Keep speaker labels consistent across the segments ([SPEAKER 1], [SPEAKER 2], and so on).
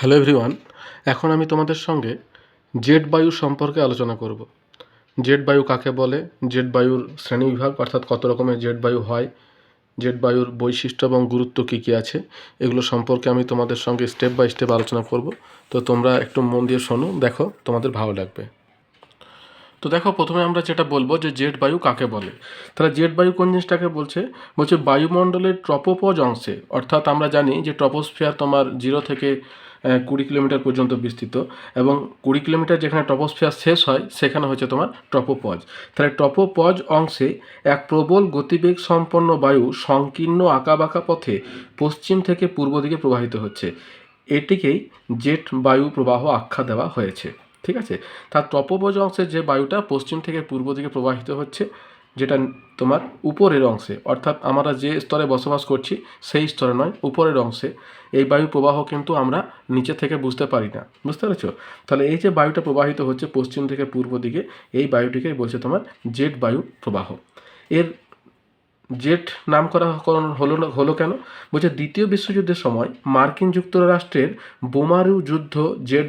[SPEAKER 1] Hello everyone, এখন আমি তোমাদের সঙ্গে জেট বায়ু সম্পর্কে আলোচনা করব। জেট বায়ু কাকে বলে? জেট বায়ুর শ্রেণীবিভাগ, অর্থাৎ কত রকমের জেট বায়ু হয়? জেট বায়ুর বৈশিষ্ট্য এবং গুরুত্ব কী কী আছে? এগুলো সম্পর্কে আমি তোমাদের সঙ্গে স্টেপ বাই স্টেপ আলোচনা করব। তো তোমরা একটু মন দিয়ে শোনো, দেখো তোমাদের ভালো লাগবে। তো দেখো, প্রথমে আমরা যেটা বলব যে জেট বায়ু কাকে বলে? তাহলে জেট বায়ু কোন জিনিসটাকে বলছে? বলছে বায়ুমণ্ডলের ট্রপোপজ অংশে। অর্থাৎ আমরা জানি যে ট্রপোস্ফিয়ার তোমার জিরো থেকে কুড়ি কিলোমিটার পর্যন্ত বিস্তৃত এবং কুড়ি কিলোমিটার যেখানে ট্রপোস্ফিয়ার শেষ হয়, সেখানে হচ্ছে তোমার ট্রপোপজ তাহলে টপোপজ অংশে এক প্রবল গতিবেগ সম্পন্ন বায়ু সংকীর্ণ আঁকাবাঁকা পথে পশ্চিম থেকে পূর্ব দিকে প্রবাহিত হচ্ছে। এটিকেই জেট বায়ু প্রবাহ আখ্যা দেওয়া হয়েছে। ঠিক আছে? তার টপোপজ অংশের যে বায়ুটা পশ্চিম থেকে পূর্ব দিকে প্রবাহিত হচ্ছে যেটা তোমার উপরের অংশে, অর্থাৎ আমরা যে স্তরে বসবাস করছি সেই স্তরে নয়, উপরের অংশে। এই বায়ু প্রবাহ কিন্তু আমরা নিচে থেকে বুঝতে পারি না। বুঝতে পেরেছ? তাহলে এই যে বায়ুটা প্রবাহিত হচ্ছে পশ্চিম থেকে পূর্ব দিকে, এই বায়ুটিকেই বলছে তোমার জেট বায়ু প্রবাহ। এর জেট নামকরণ হলো হলো কেন? বলছে দ্বিতীয় বিশ্বযুদ্ধের সময় মার্কিন যুক্তরাষ্ট্রের বোমারু যুদ্ধ জেট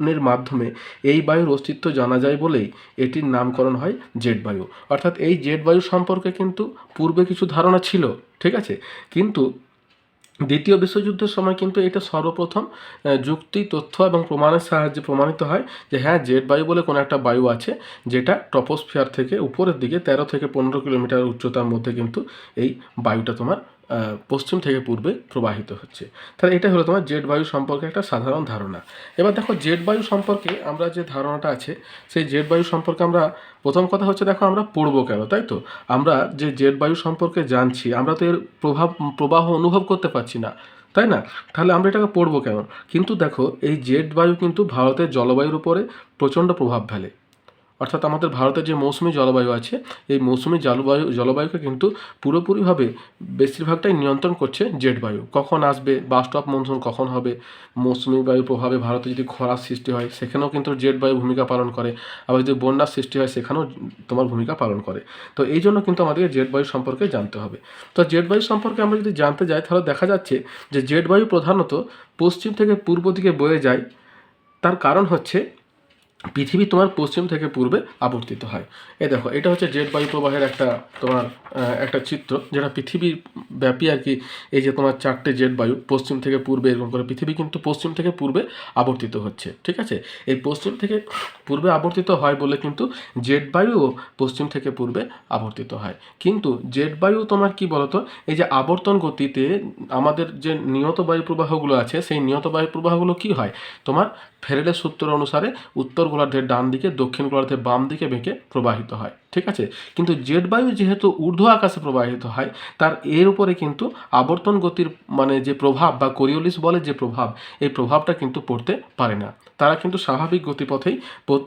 [SPEAKER 1] বিমানের মাধ্যমে এই বায়ুর অস্তিত্ব জানা যায় বলেই এটির নামকরণ হয় জেট বায়ু। অর্থাৎ এই জেট বায়ু সম্পর্কে কিন্তু পূর্বে কিছু ধারণা ছিল, ঠিক আছে? কিন্তু দ্বিতীয় বিশ্বযুদ্ধের সময় কিন্তু এটা সর্বপ্রথম যুক্তি, তথ্য এবং প্রমাণের সাহায্যে প্রমাণিত হয় যে হ্যাঁ জেট বায়ু বলে কোনো একটা বায়ু আছে যেটা টপোস্ফিয়ার থেকে উপরের দিকে তেরো থেকে পনেরো কিলোমিটার উচ্চতার মধ্যে কিন্তু এই বায়ুটা তোমার পশ্চিম থেকে পূর্বে প্রবাহিত হচ্ছে। তাহলে এটা হলো তোমার জেট বায়ু সম্পর্কে একটা সাধারণ ধারণা। এবার দেখো, জেট বায়ু সম্পর্কে আমরা যে ধারণাটা আছে, সেই জেট বায়ু সম্পর্কে আমরা, প্রথম কথা হচ্ছে দেখো, আমরা পড়ব কেন, তাই তো? আমরা যে জেট বায়ু সম্পর্কে জানছি, আমরা তো এর প্রভাব, প্রবাহ অনুভব করতে পারছি না, তাই না? তাহলে আমরা এটাকে পড়ব কেন? কিন্তু দেখো, এই জেট বায়ু কিন্তু ভারতের জলবায়ুর উপরে প্রচণ্ড প্রভাব ফেলে। অর্থাৎ আমাদের ভারতের যে মৌসুমি জলবায়ু আছে, এই মৌসুমি জলবায়ু, জলবায়ুকে কিন্তু পুরোপুরিভাবে বেশিরভাগটাই নিয়ন্ত্রণ করছে জেট বায়ু। কখন আসবে বাস্ট অফ মনসুন কখন হবে, মৌসুমি বায়ুর প্রভাবে ভারতে যদি খরার সৃষ্টি হয়, সেখানেও কিন্তু জেট বায়ু ভূমিকা পালন করে। আবার যদি বন্যার সৃষ্টি হয়, সেখানেও তোমার ভূমিকা পালন করে। তো এই জন্য কিন্তু আমাদেরকে জেট বায়ু সম্পর্কে জানতে হবে। তো জেট বায়ু সম্পর্কে আমরা যদি জানতে যাই, তাহলে দেখা যাচ্ছে যে জেট বায়ু প্রধানত পশ্চিম থেকে পূর্ব দিকে বয়ে যায়। তার কারণ হচ্ছে পৃথিবী তোমার পশ্চিম থেকে পূর্বে আবর্তিত হয়। এ দেখো, এটা হচ্ছে জেট বায়ু প্রবাহের একটা তোমার একটা চিত্র, যেটা পৃথিবীর ব্যাপী আর কি, এই যে তোমার চারটে জেট বায়ু পশ্চিম থেকে পূর্বে এরকম করে, পৃথিবী কিন্তু পশ্চিম থেকে পূর্বে আবর্তিত হচ্ছে, ঠিক আছে? এই পশ্চিম থেকে পূর্বে আবর্তিত হয় বলে কিন্তু জেট বায়ুও পশ্চিম থেকে পূর্বে আবর্তিত হয়। কিন্তু জেট বায়ু তোমার কি বলতো? এই যে আবর্তন গতিতে আমাদের যে নিয়ত বায়ু প্রবাহগুলো আছে, সেই নিয়ত বায়ু প্রবাহগুলো কি হয়? তোমার ফেরেডের সূত্র অনুসারে উত্তর গোলার্ধের ডান দিকে দক্ষিণ গোলার্ধের বাম দিকে বেঁকে প্রবাহিত হয়, ঠিক আছে? কিন্তু জেট বায়ু যেহেতু ঊর্ধ্ব আকাশে প্রবাহিত হয়, তার এর উপরে কিন্তু আবর্তন গতির মানে যে প্রভাব বা কোরিওলিস বলে যে প্রভাব, এই প্রভাবটা কিন্তু পড়তে পারে না। তারা কিন্তু স্বাভাবিক গতিপথেই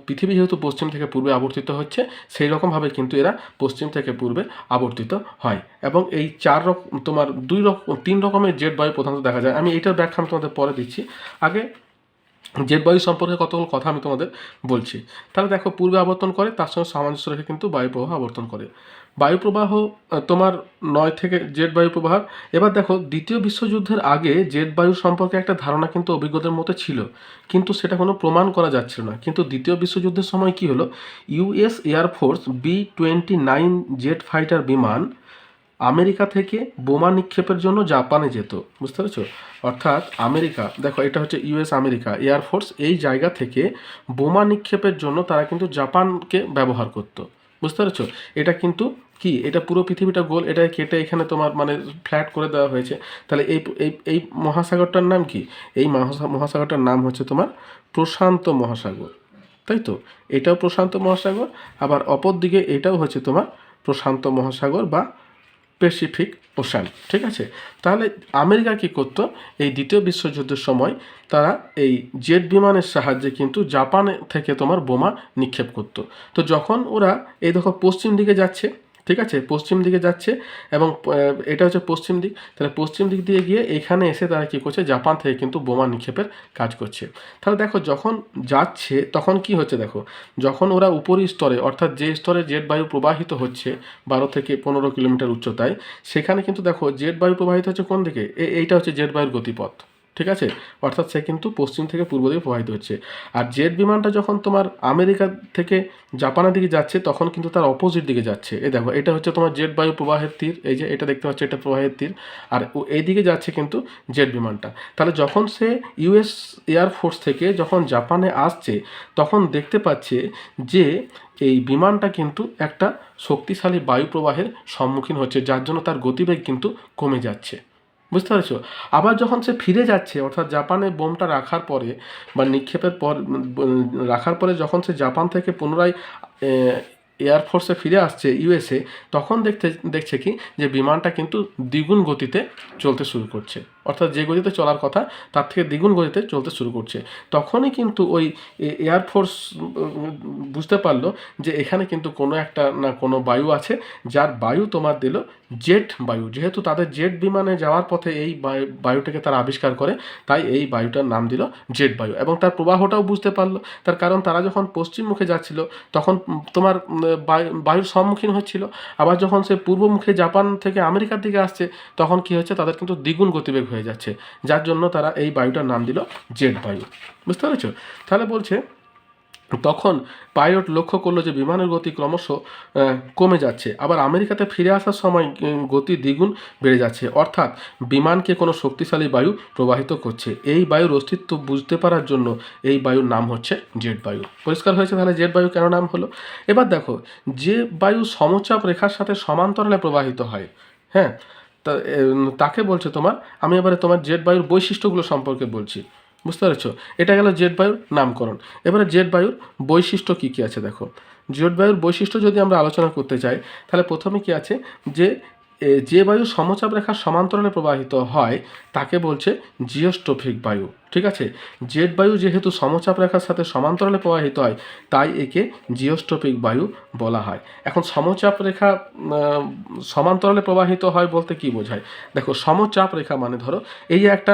[SPEAKER 1] পৃথিবী যেহেতু পশ্চিম থেকে পূর্বে আবর্তিত হচ্ছে, সেই রকমভাবে কিন্তু এরা পশ্চিম থেকে পূর্বে আবর্তিত হয়। এবং এই চার রকম তোমার দুই রকম তিন রকমের জেট বায়ু প্রধানত দেখা যায়। আমি এইটার ব্যাখ্যা আমি তোমাদের পরে দিচ্ছি। আগে জেট বায়ু সম্পর্কে কতগুলো কথা আমি তোমাদের বলছি। তাহলে দেখো, পূর্বে আবর্তন করে, তার সঙ্গে সামঞ্জস্য রেখে কিন্তু বায়ু প্রবাহ আবর্তন করে। বায়ু প্রবাহ তোমার নয় থেকে জেট বায়ু প্রবাহ এবার দেখো, দ্বিতীয় বিশ্বযুদ্ধের আগে জেট বায়ু সম্পর্কে একটা ধারণা কিন্তু অভিজ্ঞতার মতো ছিল। কিন্তু সেটা কোনো প্রমাণ করা যাচ্ছিল না। কিন্তু দ্বিতীয় বিশ্বযুদ্ধের সময় কি হলো? US air force B twenty nine jet fighter বিমান আমেরিকা থেকে বোমা নিক্ষেপের জন্য জাপানে যেত, বুঝতে পেরেছ? অর্থাৎ আমেরিকা, দেখো এটা হচ্ছে ইউএস আমেরিকা এয়ারফোর্স এই জায়গা থেকে বোমা নিক্ষেপের জন্য তারা কিন্তু জাপানকে ব্যবহার করতো, বুঝতে পেরেছ? এটা কিন্তু কি? এটা পুরো পৃথিবীটা গোল, এটা কেটে এখানে তোমার মানে ফ্ল্যাট করে দেওয়া হয়েছে। তাহলে এই এই এই মহাসাগরটার নাম কি? এই মহাসা- মহাসাগরটার নাম হচ্ছে তোমার প্রশান্ত মহাসাগর, তাই তো? এটাও প্রশান্ত মহাসাগর, আবার অপর দিকে এটাও হচ্ছে তোমার প্রশান্ত মহাসাগর বা প্যাসিফিক ওশান ঠিক আছে? তাহলে আমেরিকা কী করতো? এই দ্বিতীয় বিশ্বযুদ্ধের সময় তারা এই জেট বিমানের সাহায্যে কিন্তু জাপান থেকে তোমার বোমা নিক্ষেপ করত। তো যখন ওরা এই দেখো পশ্চিম দিকে যাচ্ছে ঠিক আছে? পশ্চিম দিকে যাচ্ছে এবং এটা হচ্ছে পশ্চিম দিক। তাহলে পশ্চিম দিক দিয়ে গিয়ে এখানে এসে তারা কী করছে? জাপান থেকে কিন্তু বোমা নিক্ষেপের কাজ করছে। তাহলে দেখো, যখন যাচ্ছে, তখন কি হচ্ছে দেখো? যখন ওরা উপরি স্তরে, অর্থাৎ যে স্তরে জেট বায়ু প্রবাহিত হচ্ছে, বারো থেকে পনেরো কিলোমিটার উচ্চতায়, সেখানে কিন্তু দেখো, জেট বায়ু প্রবাহিত হচ্ছে কোন দিকে? এইটা হচ্ছে জেট বায়ুর গতিপথ। ঠিক আছে? অর্থাৎ সে কিন্তু পশ্চিম থেকে পূর্ব দিকে প্রবাহিত হচ্ছে। আর জেট বিমানটা যখন তোমার আমেরিকা থেকে জাপানের দিকে যাচ্ছে, তখন কিন্তু তার অপোজিট দিকে যাচ্ছে। এই দেখো, এটা হচ্ছে তোমার জেট বায়ু প্রবাহের তীর। এই যে, এটা দেখতে পাচ্ছ, এটা প্রবাহের তীর। আর এই দিকে যাচ্ছে কিন্তু জেট বিমানটা। তাহলে যখন সে ইউএস এয়ারফোর্স থেকে যখন জাপানে আসছে, তখন দেখতে পাচ্ছে যে, এই বিমানটা কিন্তু একটা শক্তিশালী বায়ু প্রবাহের সম্মুখীন হচ্ছে, যার জন্য তার গতিবেগ কিন্তু কমে যাচ্ছে। বুঝতে পেরেছ? আবার যখন সে ফিরে যাচ্ছে, অর্থাৎ জাপানে বোমটা রাখার পরে বা নিক্ষেপের পর রাখার পরে যখন সে জাপান থেকে পুনরায় এয়ারফোর্সে ফিরে আসছে ইউএসএ তখন দেখতে, দেখছে কি? যে বিমানটা কিন্তু দ্বিগুণ গতিতে চলতে শুরু করছে। অর্থাৎ যে গতিতে চলার কথা, তার থেকে দ্বিগুণ গতিতে চলতে শুরু করছে। তখনই কিন্তু ওই এয়ারফোর্স বুঝতে পারল যে এখানে কিন্তু কোনো একটা না কোনো বায়ু আছে, যার বায়ু তোমার দিল জেট বায়ু। যেহেতু তাদের জেট বিমানে যাওয়ার পথে এই বায়ুটাকে তারা আবিষ্কার করে, তাই এই বায়ুটার নাম দিল জেট বায়ু। এবং তার প্রবাহটাও বুঝতে পারল। তার কারণ তারা যখন পশ্চিম মুখে যাচ্ছিল, তখন তোমার বায়ুর সম্মুখীন হচ্ছিল। আবার যখন সে পূর্ব মুখে জাপান থেকে আমেরিকার দিকে আসছে, তখন কি হচ্ছে? তাদের কিন্তু দ্বিগুণ গতিবেগ হয়ে যাচ্ছে, যার জন্য তারা এই বায়ুটার নাম দিল জেট বায়ু। বুঝতে পেরেছ? তাহলে বলছে, তখন পাইলট লক্ষ্য করল যে বিমানের গতি ক্রমশ কমে যাচ্ছে। আবার আমেরিকাতে ফিরে আসার সময় গতি দ্বিগুণ বেড়ে যাচ্ছে। অর্থাৎ বিমানকে কোনো শক্তিশালী বায়ু প্রবাহিত করছে। এই বায়ুর অস্তিত্ব বুঝতে পারার জন্য এই বায়ুর নাম হচ্ছে জেট বায়ু। পরিষ্কার হয়েছে তাহলে জেট বায়ু কেন নাম হলো? এবার দেখো, যে বায়ু সমচাপ রেখার সাথে সমান্তরালে প্রবাহিত হয় হ্যাঁ তা তাকে বলছে তোমার, আমি এবারে তোমার জেট বায়ুর বৈশিষ্ট্যগুলো সম্পর্কে বলছি। বুঝতে পেরেছ? এটা গেল জেট বায়ুর নামকরণ। এবারে জেট বায়ুর বৈশিষ্ট্য কী কী আছে দেখো। জেট বায়ুর বৈশিষ্ট্য যদি আমরা আলোচনা করতে চাই, তাহলে প্রথমে কি আছে? যে যে বায়ু সমচাপ রেখার সমান্তরালে প্রবাহিত হয়, তাকে বলছে জিওস্টোফিক বায়ু। ঠিক আছে? জেট বায়ু যেহেতু সমচাপ রেখার সাথে সমান্তরালে প্রবাহিত হয়, তাই একে জিওস্টোপিক বায়ু বলা হয়। এখন সমচাপ রেখা সমান্তরালে প্রবাহিত হয় বলতে কি বোঝায়? দেখো, সমচাপ রেখা মানে ধরো, এই একটা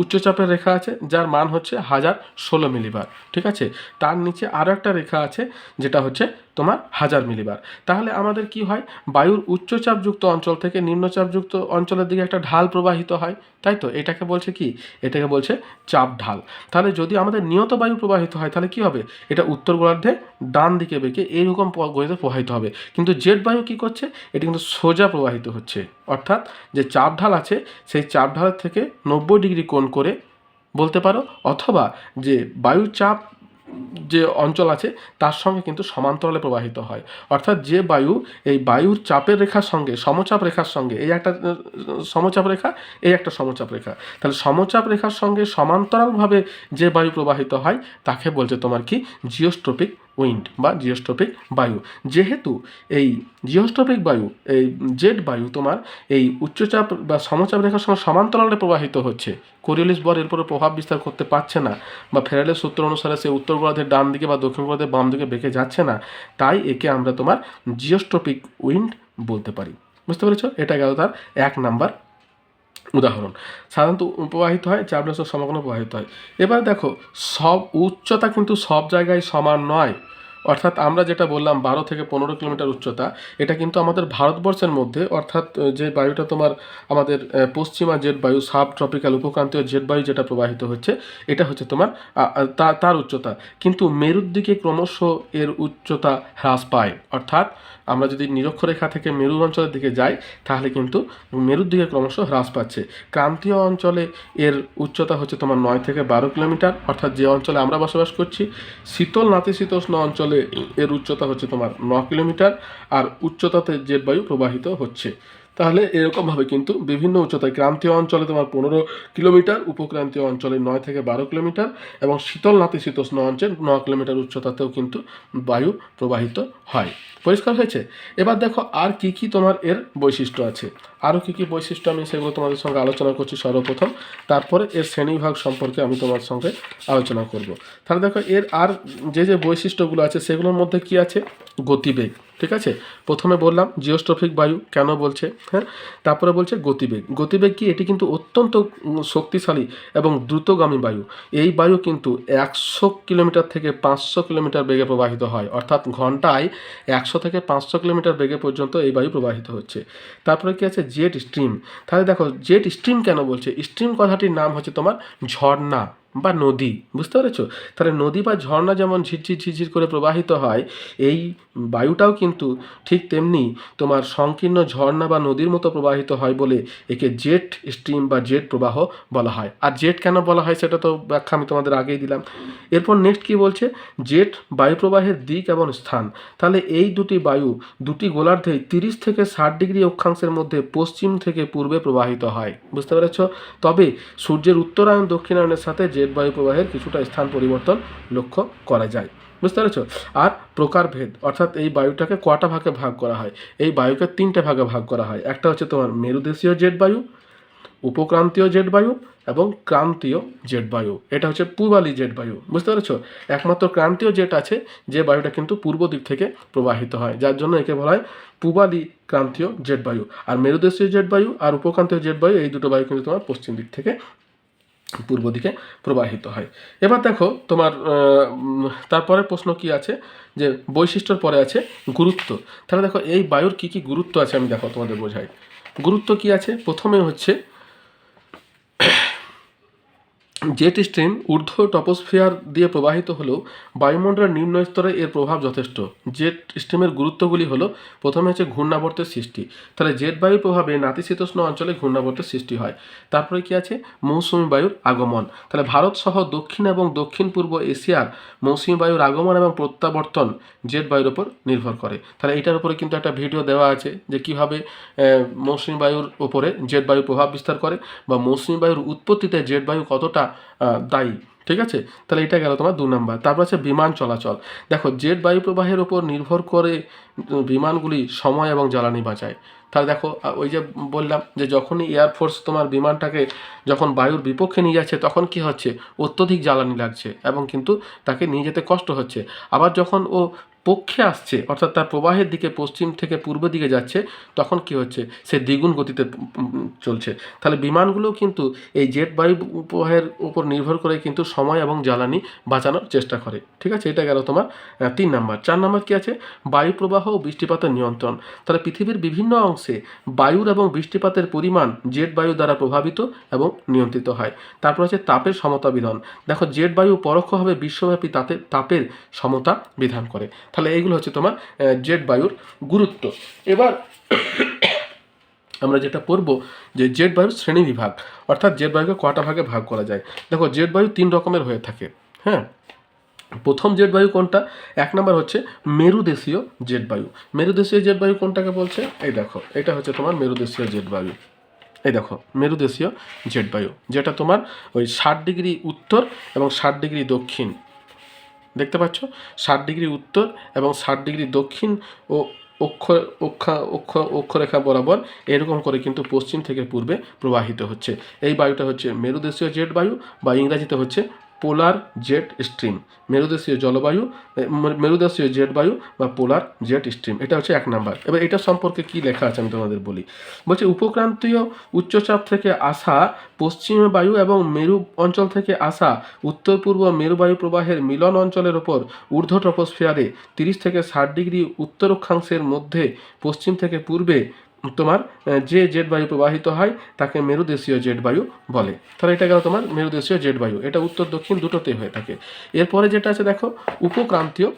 [SPEAKER 1] উচ্চচাপের রেখা আছে, যার মান হচ্ছে হাজার ষোলো মিলিবার, ঠিক আছে? তার নিচে আরও একটা রেখা আছে, যেটা হচ্ছে তোমার হাজার মিলিবার। তাহলে আমাদের কি হয়? বায়ুর উচ্চচাপযুক্ত অঞ্চল থেকে নিম্নচাপযুক্ত অঞ্চলের দিকে একটা ঢাল প্রবাহিত হয়, তাই তো? এটাকে বলছে কি? এটাকে বলছে চাপ ঢাল। তাহলে যদি আমাদের নিয়ত বায়ু প্রবাহিত হয়, তাহলে কি হবে? এটা উত্তর গোলার্ধে ডান দিকে বেঁকে এইরকম গতিতে প্রবাহিত হবে। কিন্তু জেট বায়ু কী করছে? এটি কিন্তু সোজা প্রবাহিত হচ্ছে। অর্থাৎ যে চাপ ঢাল আছে, সেই চাপ ঢালের থেকে নব্বই ডিগ্রি কোণ করে বলতে পারো, অথবা যে বায়ুর চাপ যে অঞ্চল আছে, তার সঙ্গে কিন্তু সমান্তরালে প্রবাহিত হয়। অর্থাৎ যে বায়ু, এই বায়ুর চাপের রেখার সঙ্গে, সমচাপ রেখার সঙ্গে, এই একটা সমচাপ রেখা, এই একটা সমচাপ রেখা। তাহলে সমচাপ রেখার সঙ্গে সমান্তরালভাবে যে বায়ু প্রবাহিত হয়, তাকে বলছে তোমার কি? জিওস্ট্রপিক উইন্ড বা জিওস্ট্রপিক বায়ু। যেহেতু এই জিওস্ট্রপিক বায়ু, এই জেট বায়ু তোমার এই উচ্চচাপ বা সমচাপ রেখার সঙ্গে সমান্তরালে প্রবাহিত হচ্ছে। কোরিওলিস বর এর উপরে প্রভাব বিস্তার করতে পারছে না বা ফেরালের সূত্র অনুসারে সে উত্তর গোলার্ধের ডান দিকে বা দক্ষিণ গোলার্ধের বাম দিকে বেঁকে যাচ্ছে না। তাই একে আমরা তোমার জিওস্ট্রপিক উইন্ড বলতে পারি। বুঝতে পেরেছ? এটা গেল তার এক নাম্বার উদাহরণ। সাধারণত প্রবাহিত হয় চাপলেসের সমাগম প্রবাহিত হয়। এবার দেখো, সব উচ্চতা কিন্তু সব জায়গায় সমান নয়। অর্থাৎ আমরা যেটা বললাম, বারো থেকে পনেরো কিলোমিটার উচ্চতা, এটা কিন্তু আমাদের ভারতবর্ষের মধ্যে, অর্থাৎ যে বায়ুটা তোমার আমাদের পশ্চিমা জেট বায়ু সাব ট্রপিক্যাল উপক্রান্তীয় জেট বায়ু যেটা প্রবাহিত হচ্ছে, এটা হচ্ছে তোমার তার উচ্চতা। কিন্তু মেরুর দিকে ক্রমশ এর উচ্চতা হ্রাস পায়। অর্থাৎ আমরা যদি নিরক্ষরেখা থেকে মেরু অঞ্চলের দিকে যাই, তাহলে কিন্তু মেরুর দিকে ক্রমশ হ্রাস পাচ্ছে। ক্রান্তীয় অঞ্চলে এর উচ্চতা হচ্ছে তোমার নয় থেকে বারো কিলোমিটার, অর্থাৎ যে অঞ্চলে আমরা বসবাস করছি, শীতল নাতিশীতোষ্ণ অঞ্চলে এর উচ্চতা হচ্ছে তোমার ন কিলোমিটার, আর উচ্চতাতে জেট বায়ু প্রবাহিত হচ্ছে। তাহলে এরকমভাবে কিন্তু বিভিন্ন উচ্চতায় ক্রান্তীয় অঞ্চলে তোমার পনেরো কিলোমিটার, উপক্রান্তীয় অঞ্চলে নয় থেকে বারো কিলোমিটার, এবং শীতল নাতিশীতোষ্ণ অঞ্চল ন কিলোমিটার উচ্চতাতেও কিন্তু বায়ু প্রবাহিত হয়। পরিষ্কার হয়েছে? এবার দেখো আর কি কি তোমার এর বৈশিষ্ট্য আছে। আরও কী কী বৈশিষ্ট্য আমি সেগুলো তোমাদের সঙ্গে আলোচনা করছি সর্বপ্রথম। তারপরে এর শ্রেণীভাগ সম্পর্কে আমি তোমার সঙ্গে আলোচনা করব। তাহলে দেখো এর আর যে যে বৈশিষ্ট্যগুলো আছে সেগুলোর মধ্যে কি আছে? গতিবেগ, ঠিক আছে? প্রথমে বললাম জিওস্ট্রফিক বায়ু কেন বলছে? হ্যাঁ? তারপরে বলছে গতিবেগ। গতিবেগ কি? এটি কিন্তু অত্যন্ত শক্তিশালী এবং দ্রুতগামী বায়ু। এই বায়ু কিন্তু একশো কিলোমিটার থেকে পাঁচশো কিলোমিটার বেগে প্রবাহিত হয়। অর্থাৎ ঘন্টায় একশো থেকে পাঁচশো কিলোমিটার বেগে পর্যন্ত এই বায়ু প্রবাহিত হচ্ছে। তারপরে কি আছে? Jet stream. তাহলে দেখো, জেট স্ট্রিম কেন বলছে? স্ট্রিম কথাটির নাম হচ্ছে তোমার ঝর্ণা। বা নদী, বুঝতে পেরেছ? তাহলে নদী বা ঝর্ণা যেমন ঝিরঝির ঝিরঝির করে প্রবাহিত হয়, এই বায়ুটাও কিন্তু ঠিক তেমনি তোমার সংকীর্ণ ঝর্ণা বা নদীর মতো প্রবাহিত হয় বলে একে জেট স্ট্রিম বা জেট প্রবাহ বলা হয়। আর জেট কেন বলা হয় সেটা তো ব্যাখ্যা আমি তোমাদের আগেই দিলাম। এরপর নেক্সট কি বলছে? জেট বায়ু প্রবাহের দিক এবং স্থান। তাহলে এই দুটি বায়ু দুটি গোলার্ধে তিরিশ থেকে ষাট ডিগ্রি অক্ষাংশের মধ্যে পশ্চিম থেকে পূর্বে প্রবাহিত হয়, বুঝতে পেরেছ? তবে সূর্যের উত্তরায়ণ দক্ষিণায়নের সাথে জেট বায়ু প্রবাহের কিছুটা স্থান পরিবর্তন লক্ষ্য করা যায়। বুঝতে পেরেছ? আর প্রকারভেদ, অর্থাৎ এই বায়ুটাকে কটা ভাগে ভাগ করা হয়? এই বায়ুকে তিনটে ভাগে ভাগ করা হয়। একটা হচ্ছে তোমার মেরুদেশীয় জেট বায়ু উপক্রান্তীয় জেট বায়ু এবং ক্রান্তীয় জেট বায়ু এটা হচ্ছে পূবালি জেট বায়ু বুঝতে পেরেছ? একমাত্র ক্রান্তীয় জেট আছে, যে বায়ুটা কিন্তু পূর্ব দিক থেকে প্রবাহিত হয়, যার জন্য একে বলা হয় পূবালি ক্রান্তীয় জেট বায়ু আর মেরুদেশীয় জেট বায়ু আর উপক্রান্তীয় জেট বায়ু এই দুটো বায়ু কিন্তু তোমার পশ্চিম দিক থেকে পূর্ব দিকে প্রবাহিত হয়। এবার দেখো তোমার তারপরে প্রশ্ন কি আছে? যে বৈশিষ্ট্যর পরে আছে গুরুত্ব। তাহলে দেখো এই বায়ুর কি কি গুরুত্ব আছে আমি দেখো তোমাদের বোঝাই। গুরুত্ব কি আছে? প্রথমে হচ্ছে জেট স্ট্রিম ঊর্ধ্ব টপোস্ফিয়ার দিয়ে প্রবাহিত হলেও বায়ুমণ্ডলের নিম্ন স্তরে এর প্রভাব যথেষ্ট। জেট স্ট্রিমের গুরুত্বগুলি হলো, প্রথমে হচ্ছে ঘূর্ণাবর্তের সৃষ্টি। তাহলে জেট বায়ুর প্রভাবে নাতিশীতোষ্ণ অঞ্চলে ঘূর্ণাবর্তের সৃষ্টি হয়। তারপরে কি আছে? মৌসুমি বায়ুর আগমন। তাহলে ভারত সহ দক্ষিণ এবং দক্ষিণ পূর্ব এশিয়ার মৌসুমী বায়ুর আগমন এবং প্রত্যাবর্তন জেট বায়ুর উপর নির্ভর করে। তাহলে এটার উপরে কিন্তু একটা ভিডিও দেওয়া আছে যে কীভাবে মৌসুমি বায়ুর উপরে জেট বায়ু প্রভাব বিস্তার করে বা মৌসুমী বায়ুর উৎপত্তিতে জেট বায়ু কতটা আহ, দায়ী ঠিক আছে? তাহলে এটা গেল তোমার দু নম্বর। তারপর আছে বিমান চলাচল। দেখো, জেট বায়ু প্রবাহের উপর নির্ভর করে বিমানগুলি সময় এবং জ্বালানি বাঁচায়। তাহলে দেখো ওই যে বললাম যে যখনই এয়ারফোর্স তোমার বিমানটাকে যখন বায়ুর বিপক্ষে নিয়ে যাচ্ছে, তখন কি হচ্ছে? অত্যধিক জ্বালানি লাগছে এবং কিন্তু তাকে নিয়ে যেতে কষ্ট হচ্ছে। আবার যখন ও পক্ষে আসছে, অর্থাৎ তার প্রবাহের দিকে পশ্চিম থেকে পূর্ব দিকে যাচ্ছে, তখন কি হচ্ছে? সে দ্বিগুণ গতিতে চলছে। তাহলে বিমানগুলো কিন্তু এই জেট বায়ু প্রবাহের উপর নির্ভর করে কিন্তু সময় এবং জ্বালানি বাঁচানোর চেষ্টা করে। ঠিক আছে? এটা গেল তোমার তিন নাম্বার। চার নাম্বার কি আছে? বায়ু প্রবাহ ও বৃষ্টিপাতের নিয়ন্ত্রণ। তাহলে পৃথিবীর বিভিন্ন অংশে বায়ুর এবং বৃষ্টিপাতের পরিমাণ জেট বায়ু দ্বারা প্রভাবিত এবং নিয়ন্ত্রিত হয়। তারপর হচ্ছে তাপের সমতা বিধান। দেখো, জেট বায়ু পরোক্ষভাবে বিশ্বব্যাপী তাতে, তাপের সমতা বিধান করে। তাহলে এইগুলো হচ্ছে তোমার জেট বায়ুর গুরুত্ব। এবার আমরা যেটা পড়ব যে জেট বায়ুর শ্রেণি বিভাগ, অর্থাৎ জেট বায়ুকে কটা ভাগে ভাগ করা যায়? দেখো জেট বায়ু তিন রকমের হয়ে থাকে হ্যাঁ? প্রথম জেট বায়ু কোনটা? এক নম্বর হচ্ছে মেরুদেশীয় জেট বায়ু। মেরুদেশীয় জেট বায়ু কোনটাকে বলছে? এই দেখো, এটা হচ্ছে তোমার মেরুদেশীয় জেট বায়ু। এই দেখো, মেরুদেশীয় জেট বায়ু, যেটা তোমার ওই ষাট ডিগ্রি উত্তর এবং ষাট ডিগ্রি দক্ষিণ। দেখতে পাচ্ছ? ষাট ডিগ্রি উত্তর এবং ষাট ডিগ্রি দক্ষিণ ও অক্ষ, অক্ষা, অক্ষ, অক্ষরেখা বরাবর এরকম করে কিন্তু পশ্চিম থেকে পূর্বে প্রবাহিত হচ্ছে। এই বায়ুটা হচ্ছে মেরুদেশীয় জেট বায়ু বা ইংরাজিতে হচ্ছে পোলার জেট স্ট্রিম, মেরুদেশীয় জলবায়ু মেরুদেশীয় জেট বায়ু বা পোলার জেট স্ট্রিম, এটা হচ্ছে এক নাম্বার। এবার এটা সম্পর্কে কি লেখা আছে আমি তোমাদের বলি। বলছে, উপক্রান্তীয় উচ্চচাপ থেকে আসা পশ্চিম বায়ু এবং মেরু অঞ্চল থেকে আসা উত্তর পূর্ব মেরুবায়ু প্রবাহের মিলন অঞ্চলের ওপর ঊর্ধ্ব ট্রপোস্ফিয়ারে তিরিশ থেকে ষাট ডিগ্রি উত্তর অক্ষাংশের মধ্যে পশ্চিম থেকে পূর্বে তোমার যে জেট বায়ু প্রবাহিত হয়, তাকে মেরুদেশীয় জেট বায়ু বলে। তাহলে এটা গেল তোমার মেরুদেশীয় জেট বায়ু। এটা উত্তর দক্ষিণ দুটোতেই হয়ে থাকে। এরপরে যেটা আছে, দেখো, উপক্রান্তীয়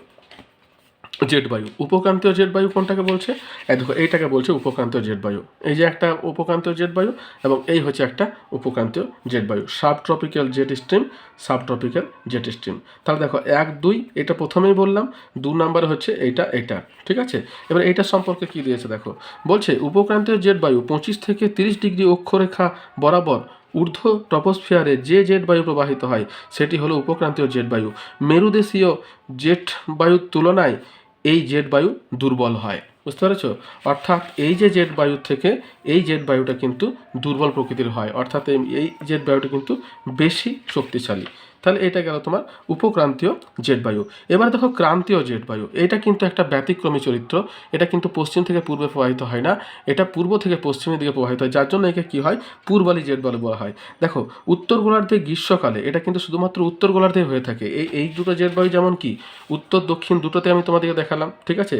[SPEAKER 1] জেট বায়ু উপক্রান্তীয় জেট বায়ু কোনটাকে বলছে? দেখো, এইটাকে বলছে উপক্রান্তীয় জেট বায়ু এই যে একটা উপক্রান্তীয় জেট বায়ু এবং এই হচ্ছে একটা উপক্রান্তীয় জেট বায়ু subtropical jet stream subtropical jet stream. তাহলে দেখো, এক, দুই, এটা প্রথমেই বললাম, দু নাম্বার হচ্ছে এইটা এইটা, ঠিক আছে? এবার এইটা সম্পর্কে কি দিয়েছে দেখো? বলছে, উপক্রান্তীয় জেট বায়ু পঁচিশ থেকে তিরিশ ডিগ্রি অক্ষরেখা বরাবর ঊর্ধ্ব টপোস্ফিয়ারে যে জেট বায়ু প্রবাহিত হয়, সেটি হলো উপক্রান্তীয় জেট বায়ু মেরুদেশীয় জেট বায়ুর তুলনায় এই জেট বায়ু দুর্বল হয়। বুঝতে পেরেছ? অর্থাৎ এই যে জেট বায়ুর থেকে এই জেট বায়ুটা কিন্তু দুর্বল প্রকৃতির হয়। অর্থাৎ এই এই জেট বায়ুটা কিন্তু বেশি শক্তিশালী। তাহলে এটা গেল তোমার উপক্রান্তীয় জেট বায়ু এবার দেখো ক্রান্তীয় জেট বায়ু এটা কিন্তু একটা ব্যতিক্রমী চরিত্র, এটা কিন্তু পশ্চিম থেকে পূর্বে প্রবাহিত হয় না, এটা পূর্ব থেকে পশ্চিমের দিকে প্রবাহিত হয়, যার জন্য একে কী হয়? পূর্বালি জেট বলে হয়। দেখো, উত্তর গোলার্ধে গ্রীষ্মকালে, এটা কিন্তু শুধুমাত্র উত্তর গোলার্ধে হয়ে থাকে, এই এই দুটো জেট বায়ু যেমন কি, উত্তর দক্ষিণ দুটোতে আমি তোমাদেরকে দেখালাম, ঠিক আছে?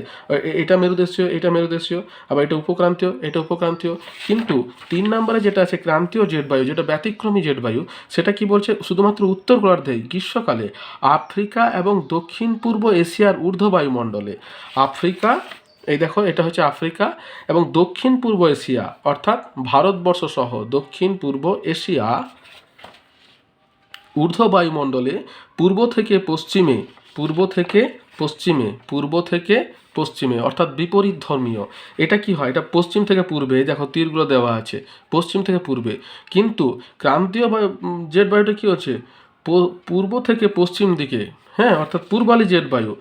[SPEAKER 1] এটা মেরুদেশীয় এটা মেরুদেশীয়, আবার এটা উপক্রান্তীয় এটা উপক্রান্তীয়, কিন্তু তিন নম্বরে যেটা আছে ক্রান্তীয় জেট বায়ু যেটা ব্যতিক্রমী জেট বায়ু সেটা কি বলছে? শুধুমাত্র উত্তর গোলার্ধেই গ্রীষ্মকালে আফ্রিকা এবং দক্ষিণ পূর্ব এশিয়ার ঊর্ধ্ব বায়ুমণ্ডলে আফ্রিকা, এই দেখো, এটা হচ্ছে আফ্রিকা এবং দক্ষিণ পূর্ব এশিয়া, অর্থাৎ ভারতবর্ষ সহ দক্ষিণ পূর্ব এশিয়া ঊর্ধ্ব বায়ুমণ্ডলে পূর্ব থেকে পশ্চিমে, পূর্ব থেকে পশ্চিমে, পূর্ব থেকে পশ্চিমে, অর্থাৎ বিপরীত ধর্মীয় এটা কি হয়? এটা পশ্চিম থেকে পূর্বে দেখো, তীরগুলো দেওয়া আছে, পশ্চিম থেকে পূর্বে। কিন্তু ক্রান্তীয় বায়ু জেট বায়ুটা কী হচ্ছে? পূর্ব থেকে পশ্চিম দিকে হ্যাঁ অর্থাৎ পূর্বালি জেট বায়ু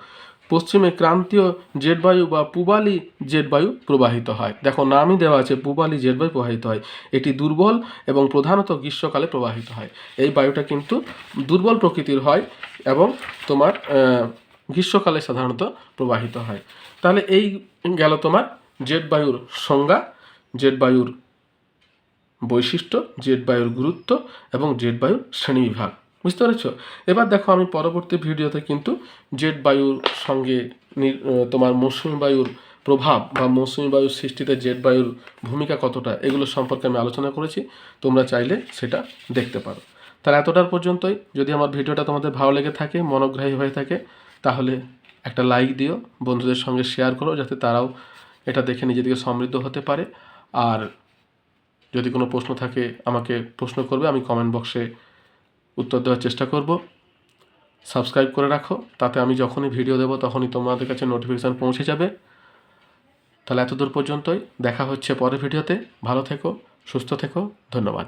[SPEAKER 1] পশ্চিমে ক্রান্তীয় জেট বায়ু বা পূবালি জেট বায়ু প্রবাহিত হয়। দেখো, নামই দেওয়া আছে, পূবালি জেট বায়ু প্রবাহিত হয়। এটি দুর্বল এবং প্রধানত গ্রীষ্মকালে প্রবাহিত হয়। এই বায়ুটা কিন্তু দুর্বল প্রকৃতির হয় এবং তোমার গ্রীষ্মকালে সাধারণত প্রবাহিত হয়। তাহলে এই গেল তোমার জেট বায়ুর সংজ্ঞা জেট বায়ুর বৈশিষ্ট্য জেট বায়ুর গুরুত্ব এবং জেট বায়ুর শ্রেণীবিভাগ। বুঝতে পেরেছ? এবার দেখো আমি পরবর্তী ভিডিওতে কিন্তু জেট বায়ুর সঙ্গে তোমার মৌসুমি বায়ুর প্রভাব বা মৌসুমি বায়ুর সৃষ্টিতে জেট বায়ুর ভূমিকা কতটা, এগুলো সম্পর্কে আমি আলোচনা করেছি। তোমরা চাইলে সেটা দেখতে পারো। তাহলে এতটার পর্যন্তই। যদি আমার ভিডিওটা তোমাদের ভালো লেগে থাকে, মনোগ্রাহী হয়ে থাকে, তাহলে একটা লাইক দিও, বন্ধুদের সঙ্গে শেয়ার করো, যাতে তারাও এটা দেখে নিজেদেরকে সমৃদ্ধ হতে পারে। আর যদি কোনো প্রশ্ন থাকে, আমাকে প্রশ্ন করবে, আমি কমেন্ট বক্সে উত্তর দেওয়ার চেষ্টা করব। সাবস্ক্রাইব করে রাখো, তাতে আমি যখনই ভিডিও দেবো তখনই তোমাদের কাছে নোটিফিকেশান পৌঁছে যাবে। তাহলে এতদূর পর্যন্তই দেখা হচ্ছে পরের ভিডিওতে ভালো থেকো, সুস্থ থেকো, ধন্যবাদ।